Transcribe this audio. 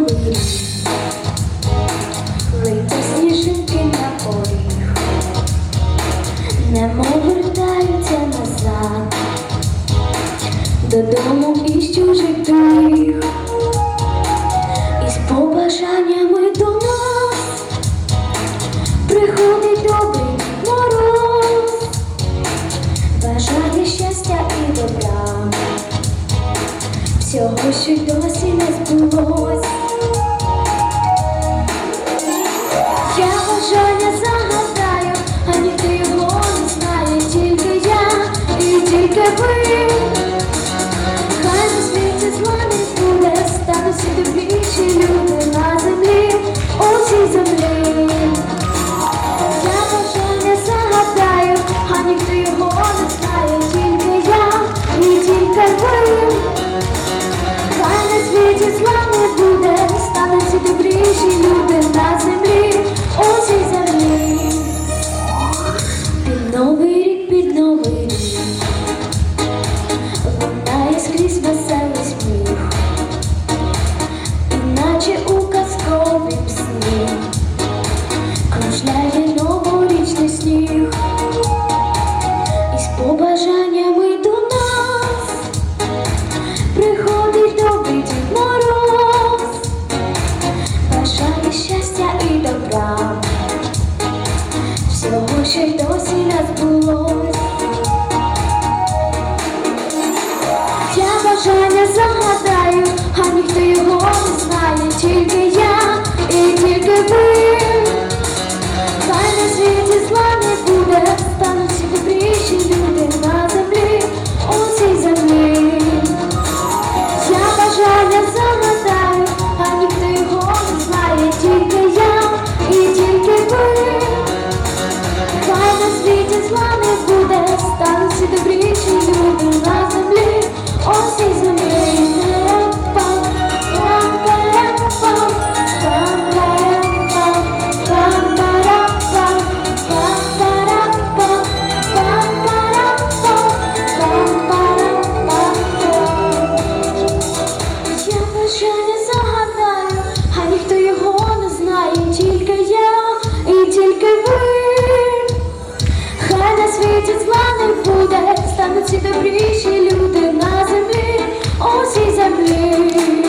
робити, лити на поріг, не вертаються назад додому. всього, що й досі не збулось. Я не загадаю, а ніхто його не знає, тільки я і тільки ви. прав, всього ще й досі не збулось. Я бажання загадаю, а ніхто його не знає тільки. світі зла не буде, стануть всі добріші люди на землі, у цій землі.